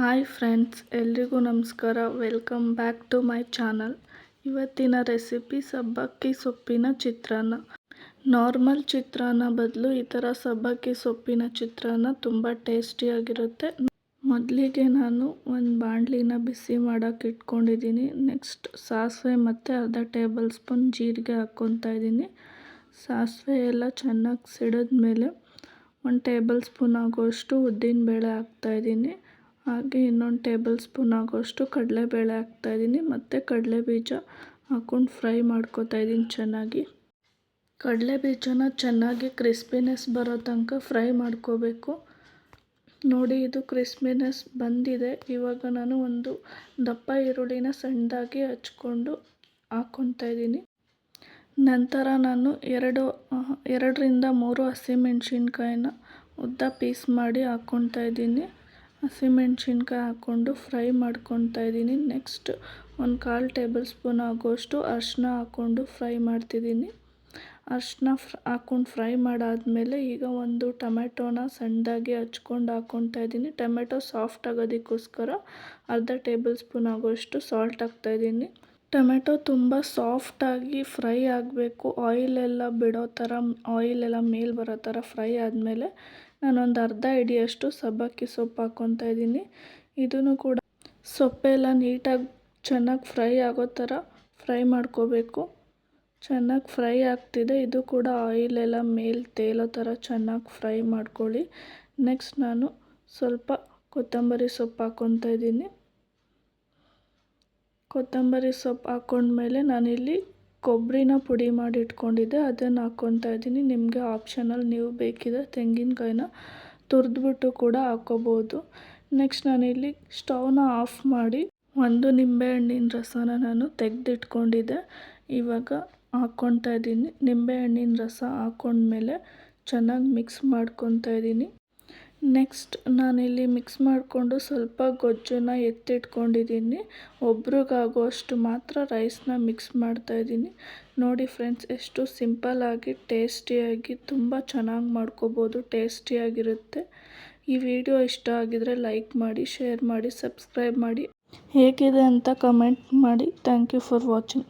Hi friends, ಎಲ್ರಿಗೂ ನಮಸ್ಕಾರ. Welcome back to my channel. ಇವತ್ತಿನ ರೆಸಿಪಿ ಸಬ್ಬಕ್ಕಿ ಸೊಪ್ಪಿನ ಚಿತ್ರಾನ್ನ. ನಾರ್ಮಲ್ ಚಿತ್ರಾನ್ನ ಬದಲು ಈ ಥರ ಸಬ್ಬಕ್ಕಿ ಸೊಪ್ಪಿನ ಚಿತ್ರಾನ್ನ ತುಂಬ ಟೇಸ್ಟಿಯಾಗಿರುತ್ತೆ ಮೊದಲಿಗೆ ನಾನು ಒಂದು ಬಾಣಲಿನ ಬಿಸಿ ಮಾಡೋಕ್ಕೆ ಇಟ್ಕೊಂಡಿದ್ದೀನಿ. ನೆಕ್ಸ್ಟ್ ಸಾಸಿವೆ ಮತ್ತು ಅರ್ಧ ಟೇಬಲ್ ಸ್ಪೂನ್ ಜೀರಿಗೆ ಹಾಕ್ಕೊತಾ ಇದ್ದೀನಿ. ಸಾಸಿವೆ ಎಲ್ಲ ಚೆನ್ನಾಗಿ ಸಿಡಿದ್ಮೇಲೆ ಒಂದು ಟೇಬಲ್ ಸ್ಪೂನ್ ಆಗೋಷ್ಟು ಉದ್ದಿನಬೇಳೆ ಹಾಕ್ತಾಯಿದ್ದೀನಿ ಹಾಗೆ ಇನ್ನೊಂದು ಟೇಬಲ್ ಸ್ಪೂನ್ ಆಗೋಷ್ಟು ಕಡಲೆಬೇಳೆ ಹಾಕ್ತಾಯಿದ್ದೀನಿ ಮತ್ತು ಕಡಲೆ ಬೀಜ ಹಾಕ್ಕೊಂಡು ಫ್ರೈ ಮಾಡ್ಕೊತಾ ಇದ್ದೀನಿ ಚೆನ್ನಾಗಿ. ಕಡಲೆ ಬೀಜನ ಚೆನ್ನಾಗಿ ಕ್ರಿಸ್ಪಿನೆಸ್ ಬರೋ ತನಕ ಫ್ರೈ ಮಾಡ್ಕೋಬೇಕು. ನೋಡಿ, ಇದು ಕ್ರಿಸ್ಪಿನೆಸ್ ಬಂದಿದೆ. ಇವಾಗ ನಾನು ಒಂದು ದಪ್ಪ ಈರುಳ್ಳಿನ ಸಣ್ಣದಾಗಿ ಹಚ್ಕೊಂಡು ಹಾಕ್ಕೊತಾ ಇದ್ದೀನಿ. ನಂತರ ನಾನು ಎರಡು, ಎರಡರಿಂದ ಮೂರು ಹಸಿಮೆಣ್ಸಿನ್ಕಾಯಿನ ಉದ್ದ ಪೀಸ್ ಮಾಡಿ ಹಾಕ್ಕೊತಾ ಇದ್ದೀನಿ. ಹಸಿಮೆಣ್ಸಿನ್ಕಾಯಿ ಹಾಕ್ಕೊಂಡು ಫ್ರೈ ಮಾಡ್ಕೊತಾ ಇದ್ದೀನಿ. ನೆಕ್ಸ್ಟ್ ಒಂದು ಕಾಲು ಟೇಬಲ್ ಸ್ಪೂನ್ ಆಗೋಷ್ಟು ಅರಿಶಿನ ಹಾಕ್ಕೊಂಡು ಫ್ರೈ ಮಾಡ್ತಿದ್ದೀನಿ. ಅರಿಶಿನ ಫ್ರ ಹಾಕ್ಕೊಂಡು ಫ್ರೈ ಮಾಡಾದಮೇಲೆ ಈಗ ಒಂದು ಟೊಮೆಟೊನ ಸಣ್ಣದಾಗಿ ಹಚ್ಕೊಂಡು ಹಾಕ್ಕೊತಾ ಇದ್ದೀನಿ. ಟೊಮೆಟೊ ಸಾಫ್ಟ್ ಆಗೋದಕ್ಕೋಸ್ಕರ ಅರ್ಧ ಟೇಬಲ್ ಸ್ಪೂನ್ ಆಗೋಷ್ಟು ಸಾಲ್ಟ್ ಹಾಕ್ತಾಯಿದ್ದೀನಿ ಟೊಮೆಟೊ ತುಂಬ ಸಾಫ್ಟಾಗಿ ಫ್ರೈ ಆಗಬೇಕು. ಆಯಿಲೆಲ್ಲ ಬಿಡೋ ಥರ ಆಯಿಲೆಲ್ಲ ಮೇಲೆ ಬರೋ ಥರ ಫ್ರೈ ಆದಮೇಲೆ ನಾನೊಂದು ಅರ್ಧ ಹಿಡಿಯಷ್ಟು ಸಬ್ಬಕ್ಕಿ ಸೊಪ್ಪು ಹಾಕ್ಕೊತಾ ಇದ್ದೀನಿ. ಇದೂ ಕೂಡ ಸೊಪ್ಪೆಲ್ಲ ನೀಟಾಗಿ ಚೆನ್ನಾಗಿ ಫ್ರೈ ಆಗೋ ಥರ ಫ್ರೈ ಮಾಡ್ಕೋಬೇಕು. ಚೆನ್ನಾಗಿ ಫ್ರೈ ಆಗ್ತಿದೆ. ಇದು ಕೂಡ ಆಯಿಲೆಲ್ಲ ಮೇಲೆ ತೇಲೋ ಥರ ಚೆನ್ನಾಗಿ ಫ್ರೈ ಮಾಡ್ಕೊಳ್ಳಿ. ನೆಕ್ಸ್ಟ್ ನಾನು ಸ್ವಲ್ಪ ಕೊತ್ತಂಬರಿ ಸೊಪ್ಪು ಹಾಕ್ಕೊತಾ ಇದ್ದೀನಿ. ಕೊತ್ತಂಬರಿ ಸೊಪ್ಪು ಹಾಕ್ಕೊಂಡ್ಮೇಲೆ ನಾನಿಲ್ಲಿ ಕೊಬ್ಬರಿನ ಪುಡಿ ಮಾಡಿ ಇಟ್ಕೊಂಡಿದ್ದೆ. ಅದನ್ನು ಹಾಕ್ಕೊತಾ ಇದ್ದೀನಿ. ನಿಮಗೆ ಆಪ್ಷನಲ್ ನೀವು ಬೇಕಿದ್ರೆ ತೆಂಗಿನಕಾಯಿನ ತುರಿದ್ಬಿಟ್ಟು ಕೂಡ ಹಾಕ್ಕೋಬೋದು ನೆಕ್ಸ್ಟ್ ನಾನಿಲ್ಲಿ ಸ್ಟವ್ನ ಆಫ್ ಮಾಡಿ ಒಂದು ನಿಂಬೆಹಣ್ಣಿನ ರಸನ ನಾನು ತೆಗೆದಿಟ್ಕೊಂಡಿದ್ದೆ. ಇವಾಗ ಹಾಕ್ಕೊತಾ ಇದ್ದೀನಿ. ನಿಂಬೆಹಣ್ಣಿನ ರಸ ಹಾಕ್ಕೊಂಡ್ಮೇಲೆ ಚೆನ್ನಾಗಿ ಮಿಕ್ಸ್ ಮಾಡ್ಕೊತಾ ಇದ್ದೀನಿ. ನೆಕ್ಸ್ಟ್ ನಾನಿಲ್ಲಿ ಮಿಕ್ಸ್ ಮಾಡಿಕೊಂಡು ಸ್ವಲ್ಪ ಗೊಜ್ಜನ್ನು ಎತ್ತಿಟ್ಕೊಂಡಿದ್ದೀನಿ. ಒಬ್ರಿಗಾಗುವಷ್ಟು ಮಾತ್ರ ರೈಸ್ನ ಮಿಕ್ಸ್ ಮಾಡ್ತಾಯಿದ್ದೀನಿ ನೋಡಿ ಫ್ರೆಂಡ್ಸ್ ಎಷ್ಟು ಸಿಂಪಲ್ಲಾಗಿ ಟೇಸ್ಟಿಯಾಗಿ ತುಂಬ ಚೆನ್ನಾಗಿ ಮಾಡ್ಕೋಬೋದು. ಟೇಸ್ಟಿಯಾಗಿರುತ್ತೆ ಈ ವಿಡಿಯೋ ಇಷ್ಟ ಆಗಿದರೆ ಲೈಕ್ ಮಾಡಿ ಶೇರ್ ಮಾಡಿ ಸಬ್ಸ್ಕ್ರೈಬ್ ಮಾಡಿ. ಹೇಗಿದೆ ಅಂತ ಕಮೆಂಟ್ ಮಾಡಿ. Thank you for watching